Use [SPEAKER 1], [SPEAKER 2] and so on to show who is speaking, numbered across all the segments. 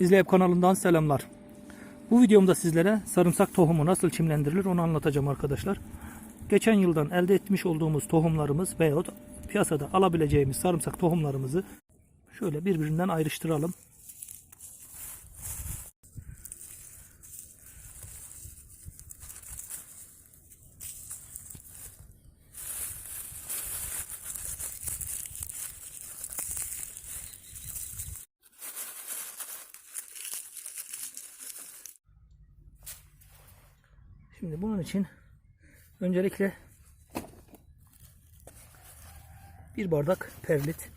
[SPEAKER 1] İzleyip kanalından selamlar. Bu videomda sizlere sarımsak tohumu nasıl çimlendirilir onu anlatacağım arkadaşlar. Geçen yıldan elde etmiş olduğumuz tohumlarımız veyahut piyasada alabileceğimiz sarımsak tohumlarımızı şöyle birbirinden ayrıştıralım. Şimdi bunun için öncelikle bir bardak perlit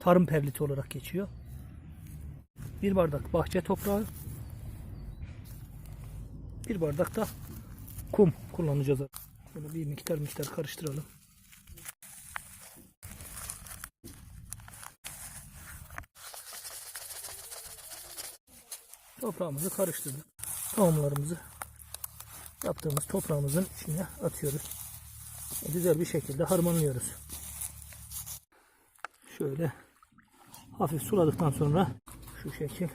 [SPEAKER 1] tarım perliti olarak geçiyor. Bir bardak bahçe toprağı bir bardak da kum kullanacağız. Bunu bir miktar miktar karıştıralım. Toprağımızı karıştırdık. Tohumlarımızı yaptığımız toprağımızın içine atıyoruz. Güzel bir şekilde harmanlıyoruz. Şöyle hafif suladıktan sonra şu şekil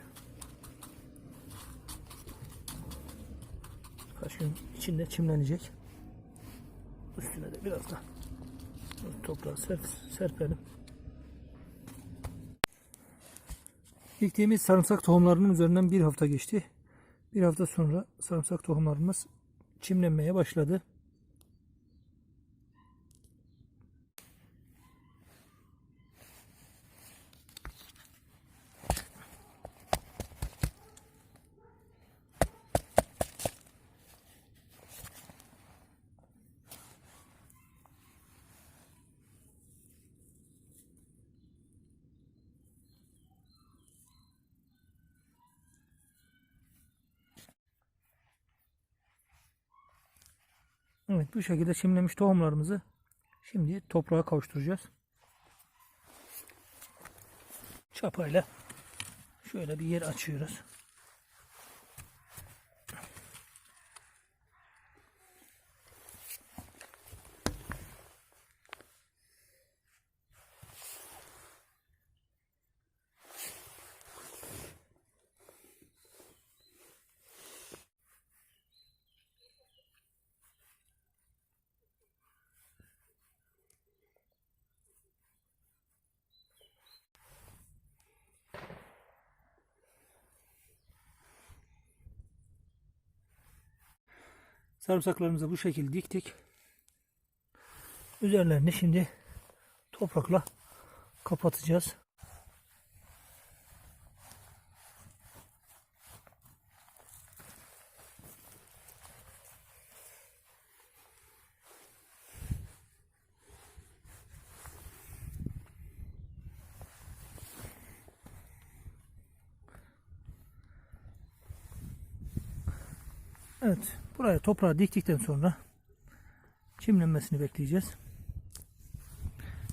[SPEAKER 1] kaç gün içinde çimlenecek. Üstüne de biraz da toprağı serp, serpelim. Diktiğimiz sarımsak tohumlarının üzerinden bir hafta geçti. Bir hafta sonra sarımsak tohumlarımız çimlenmeye başladı. Evet bu şekilde çimlemiş tohumlarımızı şimdi toprağa kavuşturacağız. Çapayla şöyle bir yer açıyoruz. Sarımsaklarımızı bu şekilde diktik. Üzerlerini şimdi toprakla kapatacağız. Evet. Buraya toprağı diktikten sonra çimlenmesini bekleyeceğiz.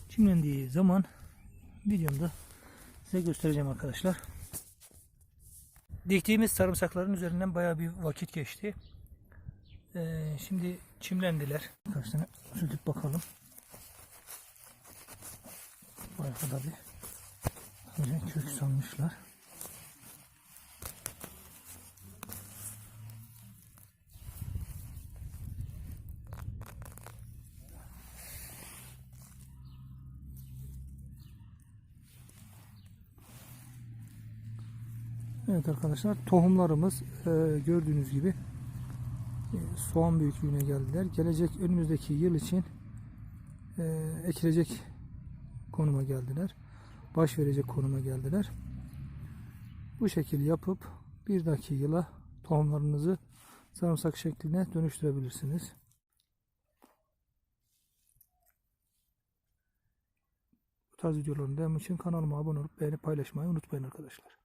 [SPEAKER 1] Çimlendiği zaman videomda size göstereceğim arkadaşlar. Diktiğimiz sarımsakların üzerinden bayağı bir vakit geçti. Ee, şimdi çimlendiler. Kaç tane bakalım. Bayağı da bir kök salmışlar. Evet arkadaşlar tohumlarımız e, gördüğünüz gibi e, soğan büyüklüğüne geldiler. Gelecek önümüzdeki yıl için e, ekilecek konuma geldiler. Baş verecek konuma geldiler. Bu şekilde yapıp bir dahaki yıla tohumlarınızı sarımsak şekline dönüştürebilirsiniz. Bu tarz videoların devamı için kanalıma abone olup beğenip paylaşmayı unutmayın arkadaşlar.